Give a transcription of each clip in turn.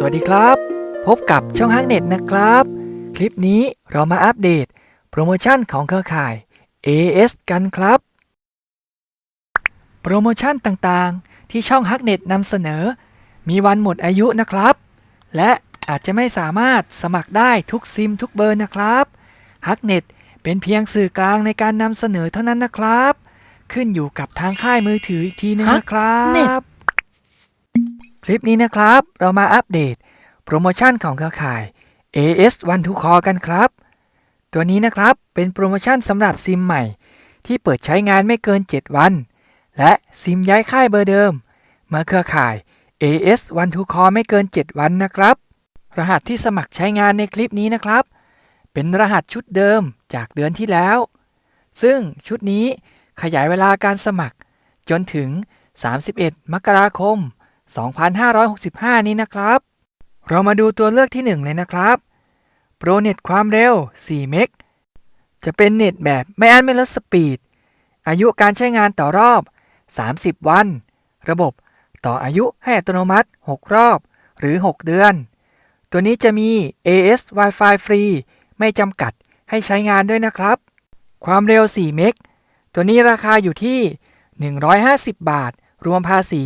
สวัสดีครับ พบกับช่องฮักเน็ตนะครับ คลิปนี้เรามาอัปเดต โปรโมชั่นของเครือข่าย AS กันครับ โปรโมชั่นต่างๆ ที่ช่องฮักเน็ตนำเสนอ มีวันหมดอายุนะครับ และอาจจะไม่สามารถสมัครได้ทุกซิมทุกเบอร์นะครับฮักเน็ตเป็นเพียงสื่อกลางในการนำเสนอเท่านั้นนะครับ ขึ้นอยู่กับทางค่ายมือถืออีกทีนึงนะครับ คลิปนี้นะครับ เรามาอัปเดต โปรโมชั่นของเครือข่าย AS One to Call กันครับ ตัวนี้นะครับเป็นโปรโมชั่นสำหรับซิมใหม่ ที่เปิดใช้งานไม่เกิน 7 วัน และซิมย้ายค่ายเบอร์เดิมเมื่อเครือข่าย AS One to Call ไม่เกิน 7 วันนะครับ รหัสที่สมัครใช้งานในคลิปนี้นะครับ เป็นรหัสชุดเดิมจากเดือนที่แล้ว ซึ่งชุดนี้ขยายเวลาการสมัครจนถึง 31 มกราคม 2565 นี้นะครับ เรามาดูตัวเลือกที่ 1 เลยนะครับ โปรเน็ตความเร็ว 4 เมก จะเป็นเน็ตแบบไม่อันไม่ลดสปีด อายุการใช้งานต่อรอบ 30 วัน ระบบต่ออายุให้อัตโนมัติ 6 รอบหรือ 6 เดือน ตัวนี้จะมี AS Wi-Fi ฟรี ไม่จำกัดให้ใช้งานด้วยนะครับ ความเร็ว 4 เมก ตัวนี้ราคาอยู่ที่ 150 บาท รวมภาษี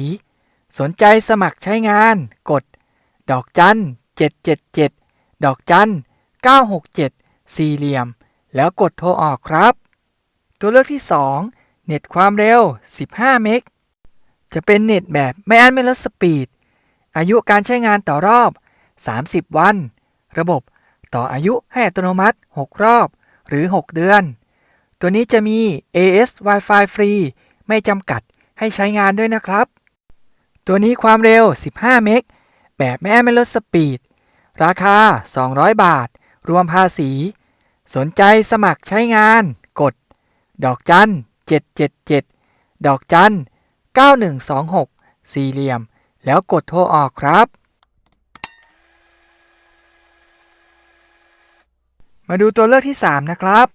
สนใจสมัครใช้งาน กด ดอกจัน777 ดอกจัน967 สี่เหลี่ยม แล้วกดโทรออกครับ ตัวเลือกที่ 2 เน็ตความเร็ว 15 เมก จะเป็นเน็ตแบบไม่อันไม่ลดสปีด อายุการใช้งานต่อรอบ 30 วัน ระบบต่ออายุให้อัตโนมัติ 6 รอบ หรือ 6 เดือน ตัวนี้จะมี AS Wi-Fi ฟรี ไม่จำกัดให้ใช้งานด้วยนะครับ ตัวนี้ความเร็ว 15 เมก แบบไม่ไม่ลดสปีด ราคา 200 บาท รวมภาษี สนใจสมัครใช้งาน กด ดอกจัน 777 ดอกจัน 9126 สี่เหลี่ยม แล้วกดโทรออกครับ มาดูตัวเลือกที่ 3 นะครับ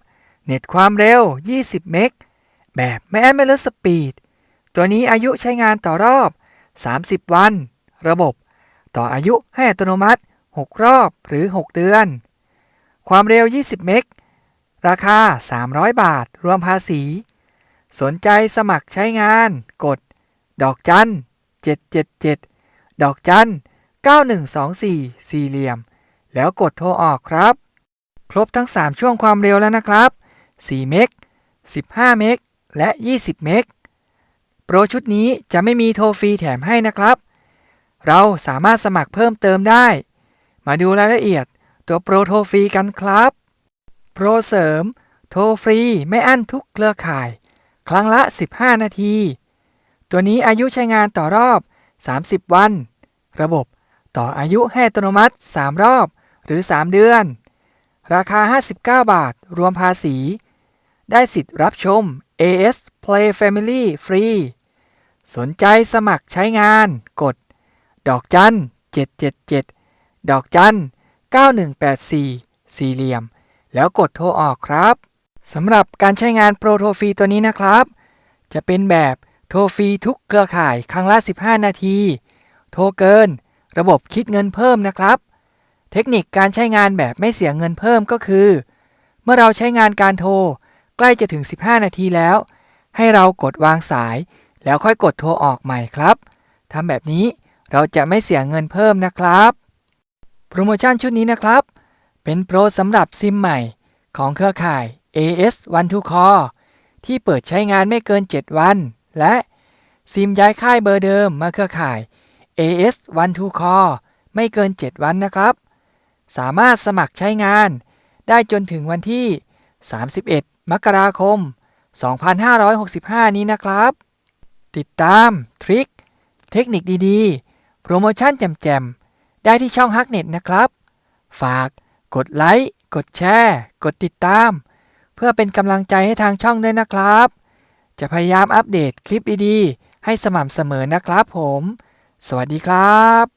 เน็ตความเร็ว 20 เมก แบบไม่ไม่ลดสปีด ตัวนี้อายุใช้งานต่อรอบ 30 วัน ระบบ ต่ออายุให้อัตโนมัติ 6 รอบหรือ 6 เดือน ความเร็ว 20 เมก ราคา 300 บาท รวมภาษี สนใจสมัครใช้งาน กด ดอกจัน 777 ดอกจัน 9124 สี่เหลี่ยม แล้วกดโทรออกครับ ครบทั้ง 3 ช่วงความเร็วแล้วนะครับ 4 เมก 15 เมก และ 20 เมก โปรชุดนี้จะไม่มีโทรฟรีแถมให้นะครับ เราสามารถสมัครเพิ่มเติมได้ มาดูรายละเอียดตัวโปรโทรฟรีกันครับ โปรเสริม โทรฟรีไม่อั้นทุกเครือข่าย ครั้งละ 15 นาที ตัวนี้อายุใช้งานต่อรอบ 30 วัน ระบบต่ออายุให้อัตโนมัติ 3 รอบหรือ 3 เดือน ราคา 59 บาท รวมภาษี ได้สิทธิ์รับชม AS Play Family ฟรี สนใจสมัครใช้งานกด ดอกจัน777 ดอกจัน9184 สี่เหลี่ยม แล้วกดโทรออกครับสำหรับการใช้งานโปรโทรฟรีตัวนี้นะครับ จะเป็นแบบโทรฟรีทุกเครือข่ายครั้งละ 15 นาที โทรเกิน ระบบคิดเงินเพิ่มนะครับ เทคนิคการใช้งานแบบไม่เสียเงินเพิ่มก็คือ เมื่อเราใช้งานการโทร ใกล้จะถึง 15 นาทีแล้ว ให้เรากดวางสาย แล้วค่อยกดโทรออกใหม่ครับทำแบบนี้เราจะไม่เสียเงินเพิ่มนะครับ โปรโมชั่นชุดนี้นะครับ เป็นโปรสำหรับซิมใหม่ของเครือข่าย AS One to Call ที่เปิดใช้งานไม่เกิน 7 วัน และซิมย้ายค่ายเบอร์เดิมมาเครือข่าย AS One to Call ไม่เกิน 7 วันนะครับ สามารถสมัครใช้งานได้จนถึงวันที่ 31 มกราคม 2565 นี้นะครับ ติดตามทริคเทคนิคดีๆ โปรโมชั่นแจ่มๆ ได้ที่ช่องฮักเน็ตนะครับ ฝากกดไลค์กดแชร์ กดติดตาม เพื่อเป็นกำลังใจให้ทางช่องด้วยนะครับ จะพยายามอัปเดตคลิปดีๆ ให้สม่ำเสมอนะครับผม สวัสดีครับ